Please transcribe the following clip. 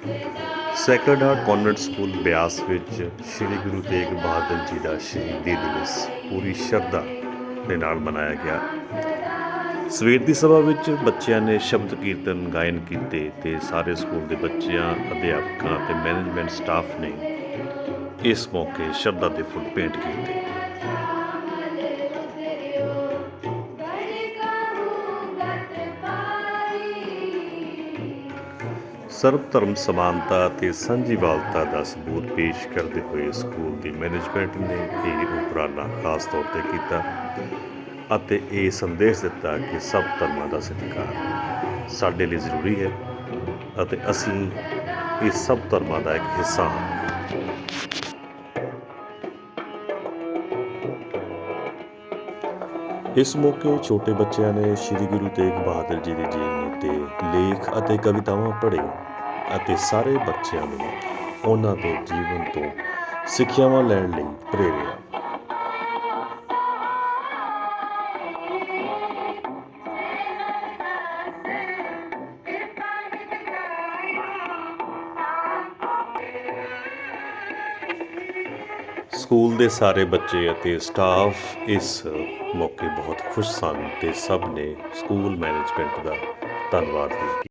Sacred heart convent school Beas ਵਿੱਚ ਸ੍ਰੀ ਗੁਰੂ ਤੇਗ ਬਹਾਦਰ ਜੀ ਦਾ ਸ਼ਹੀਦੀ ਦਿਵਸ ਪੂਰੀ ਸ਼ਰਧਾ ਦੇ ਨਾਲ ਮਨਾਇਆ ਗਿਆ। ਸਵੇਰ ਦੀ ਸਭਾ ਵਿੱਚ ਬੱਚਿਆਂ ਨੇ ਸ਼ਬਦ ਕੀਰਤਨ ਗਾਇਨ ਕੀਤੇ ਤੇ ਸਾਰੇ ਸਕੂਲ ਦੇ ਬੱਚਿਆਂ, ਅਧਿਆਪਕਾਂ ਤੇ ਮੈਨੇਜਮੈਂਟ ਸਟਾਫ ਨੇ ਇਸ ਮੌਕੇ ਸ਼ਰਧਾ ਦੇ ਫੁੱਲ ਭੇਂਟ ਕੀਤੇ। ਸਰਬ ਧਰਮ ਸਮਾਨਤਾ ਅਤੇ ਸਾਂਝੀਵਾਲਤਾ ਦਾ ਸਬੂਤ ਪੇਸ਼ ਕਰਦੇ ਹੋਏ ਸਕੂਲ ਦੀ ਮੈਨੇਜਮੈਂਟ ਨੇ ਇਹ ਉਪਰਾਲਾ ਖਾਸ ਤੌਰ ਤੇ ਕੀਤਾ ਅਤੇ ਇਹ ਸੰਦੇਸ਼ ਦਿੱਤਾ ਕਿ ਸਭ ਧਰਮਾਂ ਦਾ ਸਤਿਕਾਰ ਸਾਡੇ ਲਈ ਜ਼ਰੂਰੀ ਹੈ ਅਤੇ ਅਸੀਂ ਇਹ ਸਭ ਧਰਮਾਂ ਦਾ ਇੱਕ ਹਿੱਸਾ ਹਾਂ। ਇਸ ਮੌਕੇ ਛੋਟੇ ਬੱਚਿਆਂ ਨੇ ਸ੍ਰੀ ਗੁਰੂ ਤੇਗ ਬਹਾਦਰ ਜੀ ਦੀ ਜੀਵਨੀ ਤੇ ਲੇਖ ਅਤੇ ਕਵਿਤਾਵਾਂ ਪੜ੍ਹੇ। ਅਤੇ ਸਾਰੇ ਬੱਚਿਆਂ ਨੂੰ ਉਹਨਾਂ ਦੇ ਜੀਵਨ ਤੋਂ ਸਿੱਖਿਆਵਾਂ ਲੈਣ ਲਈ ਪ੍ਰੇਰਿਆ। ਸਕੂਲ ਦੇ ਸਾਰੇ ਬੱਚੇ ਅਤੇ ਸਟਾਫ ਇਸ ਮੌਕੇ ਬਹੁਤ ਖੁਸ਼ ਸਨ ਤੇ ਸਭ ਨੇ ਸਕੂਲ ਮੈਨੇਜਮੈਂਟ ਦਾ ਧੰਨਵਾਦ ਕੀਤਾ।